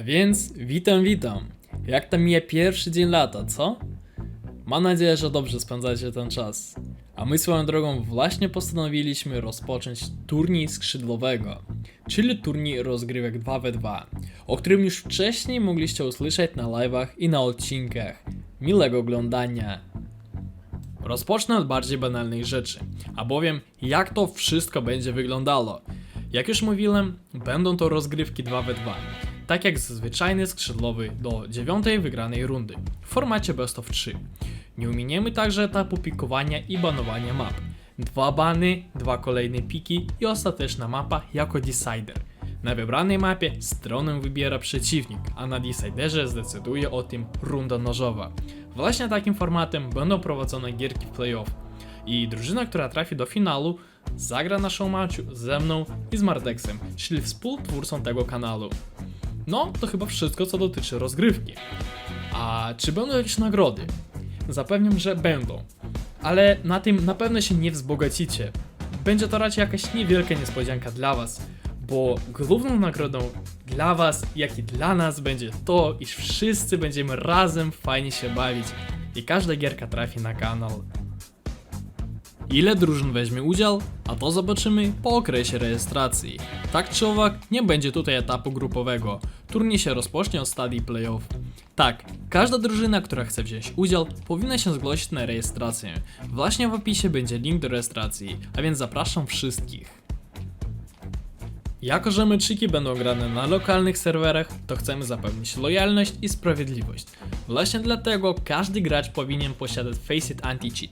A więc witam, witam. Jak tam mija pierwszy dzień lata, co? Mam nadzieję, że dobrze spędzacie ten czas. A my swoją drogą właśnie postanowiliśmy rozpocząć turniej skrzydłowego, czyli turniej rozgrywek 2v2, o którym już wcześniej mogliście usłyszeć na live'ach i na odcinkach. Miłego oglądania. Rozpocznę od bardziej banalnych rzeczy, a bowiem jak to wszystko będzie wyglądało. Jak już mówiłem, będą to rozgrywki 2v2, tak jak zwyczajny skrzydłowy do dziewiątej wygranej rundy w formacie best of 3. Nie ominiemy także etapu pikowania i banowania map. Dwa bany, dwa kolejne piki i ostateczna mapa jako decider. Na wybranej mapie stronę wybiera przeciwnik, a na deciderze zdecyduje o tym runda nożowa. Właśnie takim formatem będą prowadzone gierki w playoff. I drużyna, która trafi do finału, zagra naszą maciu ze mną i z Mardexem, czyli współtwórcą tego kanału. No, to chyba wszystko, co dotyczy rozgrywki. A czy będą jakieś nagrody? Zapewniam, że będą. Ale na tym na pewno się nie wzbogacicie. Będzie to raczej jakaś niewielka niespodzianka dla Was, bo główną nagrodą dla Was, jak i dla nas będzie to, iż wszyscy będziemy razem fajnie się bawić i każda gierka trafi na kanał. Ile drużyn weźmie udział? A to zobaczymy po okresie rejestracji. Tak czy owak, nie będzie tutaj etapu grupowego. Turniej się rozpocznie od stadii playoff. Tak, każda drużyna, która chce wziąć udział, powinna się zgłosić na rejestrację. Właśnie w opisie będzie link do rejestracji, a więc zapraszam wszystkich. Jako, że meczyki będą grane na lokalnych serwerach, to chcemy zapewnić lojalność i sprawiedliwość. Właśnie dlatego każdy gracz powinien posiadać Faceit Anti-Cheat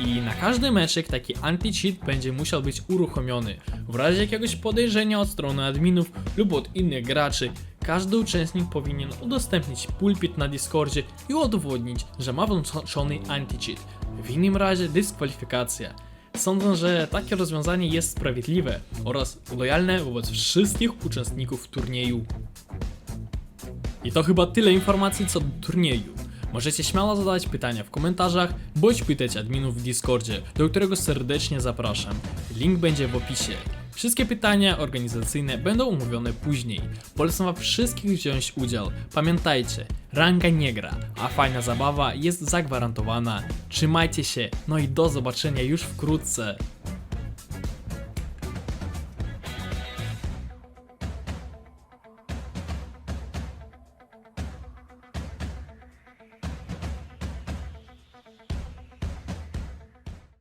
i na każdy meczyk taki anti-cheat będzie musiał być uruchomiony. W razie jakiegoś podejrzenia od strony adminów lub od innych graczy, każdy uczestnik powinien udostępnić pulpit na Discordzie i udowodnić, że ma włączony anti-cheat. W innym razie dyskwalifikacja. Sądzę, że takie rozwiązanie jest sprawiedliwe oraz lojalne wobec wszystkich uczestników turnieju. I to chyba tyle informacji co do turnieju. Możecie śmiało zadać pytania w komentarzach, bądź pytać adminów w Discordzie, do którego serdecznie zapraszam. Link będzie w opisie. Wszystkie pytania organizacyjne będą omówione później. Polecam wam wszystkich wziąć udział. Pamiętajcie, ranga nie gra, a fajna zabawa jest zagwarantowana. Trzymajcie się, no i do zobaczenia już wkrótce.